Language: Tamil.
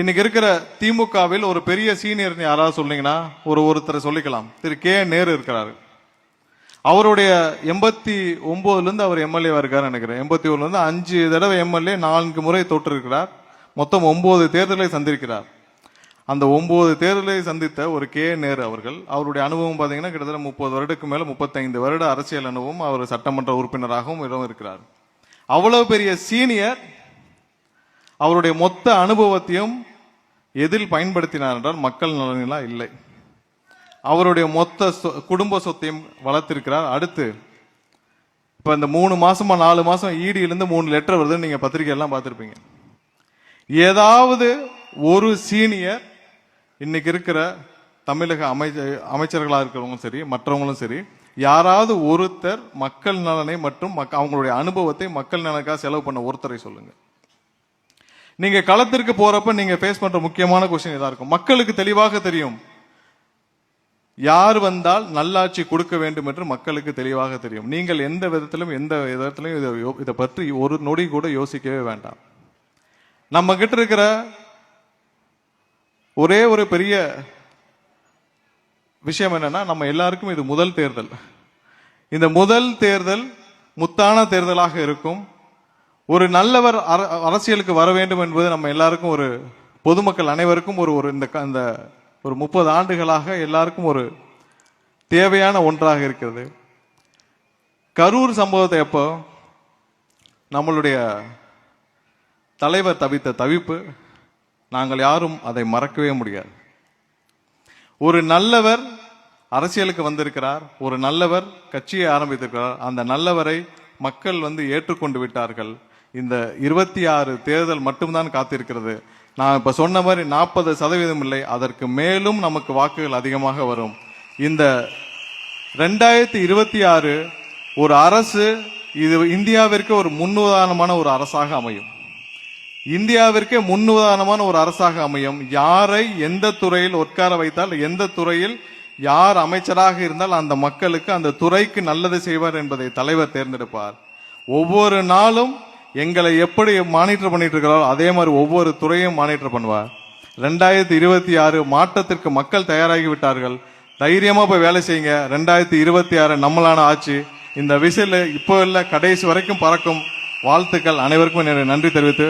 இன்னைக்கு இருக்கிற திமுகவில் ஒரு பெரிய சீனியர் யாராவது சொன்னீங்கன்னா ஒரு ஒருத்தரை சொல்லிக்கலாம். திரு கே நேரு இருக்கிறாரு. அவருடைய எண்பத்தி ஒன்பதுலேருந்து அவர் எம்எல்ஏ இருக்காரு நினைக்கிறேன். எண்பத்தி ஒன்றுலேருந்து அஞ்சு தடவை எம்எல்ஏ நான்கு முறை தோற்றிருக்கிறார். மொத்தம் ஒன்பது தேர்தலை சந்திருக்கிறார் அந்த ஒன்பது தேர்தலை சந்தித்த ஒரு கே நேரு அவர்கள் அவருடைய அனுபவம் பார்த்தீங்கன்னா கிட்டத்தட்ட முப்பது வருடத்துக்கு மேலே முப்பத்தைந்து வருட அரசியல் அனுபவம் அவர் சட்டமன்ற உறுப்பினராகவும் இடம் இருக்கிறார். அவ்வளவு பெரிய சீனியர் அவருடைய மொத்த அனுபவத்தையும் எதில் பயன்படுத்தினார் என்றால் மக்கள் நலனிலா இல்லை. அவருடைய மொத்த சொ- குடும்ப சொத்தையும் வளர்த்திருக்கிறார். அடுத்து இப்ப இந்த மூணு மாசமா நாலு மாசம் ஈடியிலேருந்து மூணு லெட்டர் வருதுன்னு நீங்க பத்திரிகையெல்லாம் பார்த்துருப்பீங்க. ஏதாவது ஒரு சீனியர் இன்னைக்கு இருக்கிற தமிழக அமைச்ச அமைச்சர்களாக இருக்கிறவங்களும் சரி மற்றவங்களும் சரி யாராவது ஒருத்தர் மக்கள் நலனை மற்றும் மக் அவங்களுடைய அனுபவத்தை மக்கள் நலனுக்காக செலவு பண்ண ஒருத்தரை சொல்லுங்கள் நீங்க களத்திற்கு போறப்ப நீங்க ஃபேஸ் பண்ற முக்கியமான கொஸ்டின் இதாக இருக்கும். மக்களுக்கு தெளிவாக தெரியும். யார் வந்தால் நல்லாட்சி கொடுக்க வேண்டும் என்று மக்களுக்கு தெளிவாக தெரியும். நீங்கள் எந்த விதத்திலும் எந்த விதத்திலும் இதை யோ- இதை பற்றி ஒரு நொடி கூட யோசிக்கவே வேண்டாம். நம்ம கிட்ட இருக்கிற ஒரே ஒரு பெரிய விஷயம் என்னன்னா நம்ம எல்லாருக்கும் இது முதல் தேர்தல். இந்த முதல் தேர்தல் முத்தான தேர்தலாக இருக்கும். ஒரு நல்லவர் அர- அரசியலுக்கு வர வேண்டும் என்பது நம்ம எல்லாருக்கும் ஒரு பொதுமக்கள் அனைவருக்கும் ஒரு ஒரு இந்த க- இந்த ஒரு முப்பது ஆண்டுகளாக எல்லாருக்கும் ஒரு தேவையான ஒன்றாக இருக்கிறது. கரூர் சம்பவத்தை எப்போ நம்மளுடைய தலைவர் தவித்த தவிப்பு நாங்கள் யாரும் அதை மறக்கவே முடியாது. ஒரு நல்லவர் அரசியலுக்கு வந்திருக்கிறார் ஒரு நல்லவர் கட்சியை ஆரம்பித்திருக்கிறார் அந்த நல்லவரை மக்கள் வந்து ஏற்றுக்கொண்டு விட்டார்கள். இந்த இருபத்தி ஆறு தேர்தல் மட்டும்தான் காத்திருக்கிறது. நான் இப்போ சொன்ன மாதிரி நாற்பது சதவீதம் இல்லை அதற்கு மேலும் நமக்கு வாக்குகள் அதிகமாக வரும். இந்த ரெண்டாயிரத்தி இருபத்தி ஆறு ஒரு அரசு இது இந்தியாவிற்கு ஒரு முன்னுதாரணமான ஒரு அரசாக அமையும். இந்தியாவிற்கே முன்னுதாரணமான ஒரு அரசாக அமையும். யாரை எந்த துறையில் உட்கார வைத்தால் எந்த துறையில் யார் அமைச்சராக இருந்தால் அந்த மக்களுக்கு அந்த துறைக்கு நல்லது செய்வார் என்பதை தலைவர் தேர்ந்தெடுப்பார். ஒவ்வொரு நாளும் எங்களை எப்படி மானிட்டர் பண்ணிட்டு இருக்கிறாரோ அதே மாதிரி ஒவ்வொரு துறையும் மானிட்டர் பண்ணுவார். ரெண்டாயிரத்தி இருபத்தி ஆறு மாற்றத்திற்கு மக்கள் தயாராகி விட்டார்கள். தைரியமாக போய் வேலை செய்யுங்க. ரெண்டாயிரத்தி இருபத்தி ஆறு நம்மளான ஆட்சி. இந்த விசில் இப்போ இல்லை கடைசி வரைக்கும் பறக்கும். வாழ்த்துக்கள் அனைவருக்கும் நன்றி தெரிவித்து